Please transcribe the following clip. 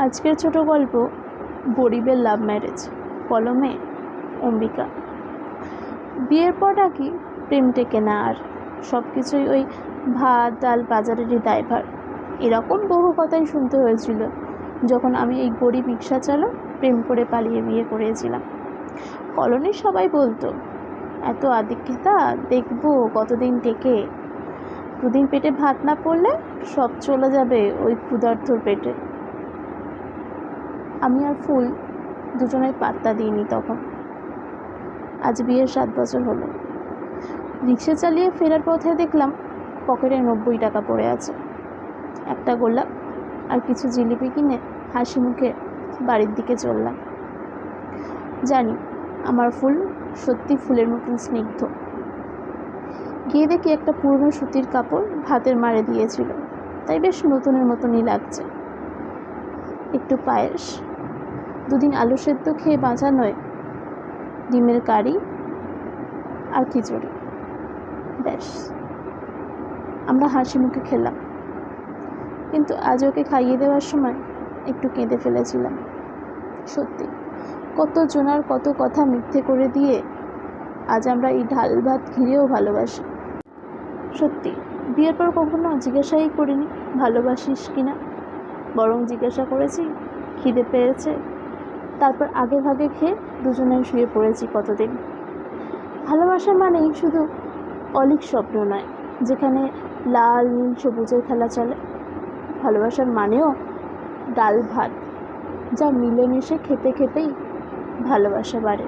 আজকের ছোট গল্প, গরিবের লাভ ম্যারেজ কলমে, অম্বিকা। বিয়ের পর নাকি প্রেম টেকে না আর সব কিছুই ওই ভাত ডাল বাজারেরই দায়ভার। এরকম বহু কথাই শুনতে হয়েছিল, যখন আমি এই গরিব রিক্সা চালক প্রেম করে পালিয়ে বিয়ে করেছিলাম। কলোনির সবাই বলতো, এত আদিক্ষেতা, দেখব কতদিন টেকে। দুদিন পেটে ভাত না পড়লে সব চলে যাবে ওই ক্ষুধার্থর পেটে। আমি আর ফুল দুজনের পাত্তা দিইনি তখন। আজ বিয়ের সাত বছর হলো। রিক্সা চালিয়ে ফেরার পথে দেখলাম পকেটে নব্বই টাকা পড়ে আছে। একটা গোলাপ আর কিছু জিলিপি কিনে হাসি মুখে বাড়ির দিকে চললাম। জানি আমার ফুল সত্যি ফুলের মতন স্নিগ্ধ। গিয়ে দেখি একটা পুরনো সুতির কাপড় ভাতের মারে দিয়েছিল। তাই বেশ নতুনের মতনই লাগছে। একটু পায়েস দুদিন আলু সেদ্ধ খেয়ে বাঁচা নয়। ডিমের কারি আর খিচুড়ি। ব্যাস। আমরা হাসি মুখে খেলাম। কিন্তু আজ ওকে খাইয়ে দেওয়ার সময় একটু কেঁদে ফেলেছিলাম। সত্যি, কত জোনার কত কথা মিথ্যে করে দিয়ে আজ আমরা এই ঢাল ভাত ঘিরেও ভালোবাসি। সত্যি, বিয়ের পর কখনো জিজ্ঞাসাই করিনি, ভালোবাসিস কি না বরং জিজ্ঞাসা করেছি, খিদে পেয়েছে? তারপর আগে ভাগে খেয়ে দুজনে শুয়ে পড়েছি কতদিন। ভালোবাসা মানেই শুধু অলিক স্বপ্ন নয়, যেখানে লাল, নীল, সবুজের খেলা চলে। ভালোবাসার মানেও ডাল ভাত, যা মিলেমিশে খেতে খেতেই ভালোবাসা বাড়ে।